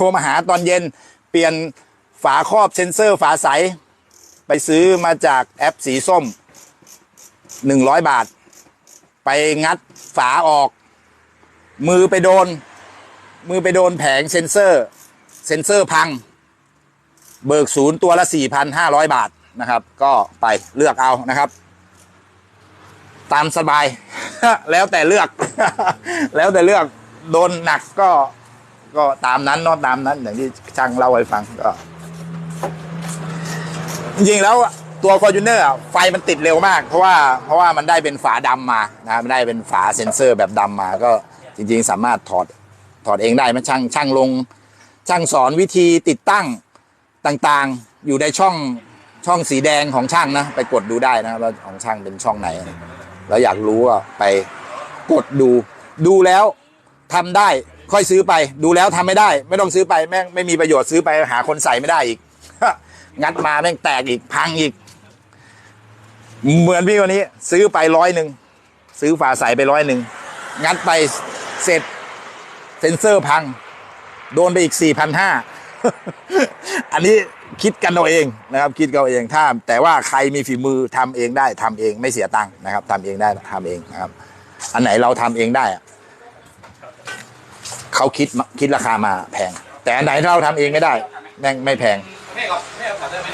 ทรมาหาตอนเย็น เปลี่ยนฝาครอบเซนเซอร์ฝาใส ไปซื้อมาจากแอปสีส้ม 100 บาท ไปงัดฝาออก มือไปโดน มือไปโดนแผงเซนเซอร์ เซนเซอร์พัง เบิกศูนย์ตัวละ 4,500 บาทนะครับ ก็ไปเลือกเอานะครับ ตามสบาย แล้วแต่เลือก แล้วแต่เลือกโดนหนักก็ ก็ตามนั้นเนอะตามนั้น อย่างที่ช่างเล่าให้ฟังก็ จริงๆแล้วตัว f o r t u n e r ไฟมันติดเร็วมาก เพราะว่าเพราะว่ามันได้เป็นฝาดำมานะครับมันได้เป็นฝาเซ็นเซอร์แบบดำมา ก็จริง ๆ สามารถถอดถอดเองได้มันช่างช่างลง ช่างสอนวิธีติดตั้งต่างๆ อยู่ในช่องช่องสีแดงของช่างนะ ไปกดดูได้นะว่าของช่างเป็นช่องไหน แล้วอยากรู้ก็ไปกดดูดูแล้วทำได้ ค่อยซื้อไป ดูแล้วทำไม่ได้ ไม่ต้องซื้อไปแม่งไม่มีประโยชน์ซื้อไปหาคนใส่ไม่ได้อีก งัดมาแม่งแตกอีกพังอีก เหมือนพี่คนนี้ ซื้อไปร้อยหนึ่งซื้อฝาใสไปร้อยหนึ่งงัดไปเสร็จเซนเซอร์พัง โดนไปอีกสี่พันห้าอันนี้คิดกันเอาเองนะครับ คิดกันเอาเองถ้าแต่ว่าใครมีฝีมือทำเองได้ทำเองไม่เสียตังค์นะครับทำเองได้ทำเองนะครับ อันไหนเราทำเองได้ เขาคิดคิดราคามาแพง แต่อันไหนเราทำเองไม่ได้แม่งไม่แพงแม่กัแม่ขอได้ไหม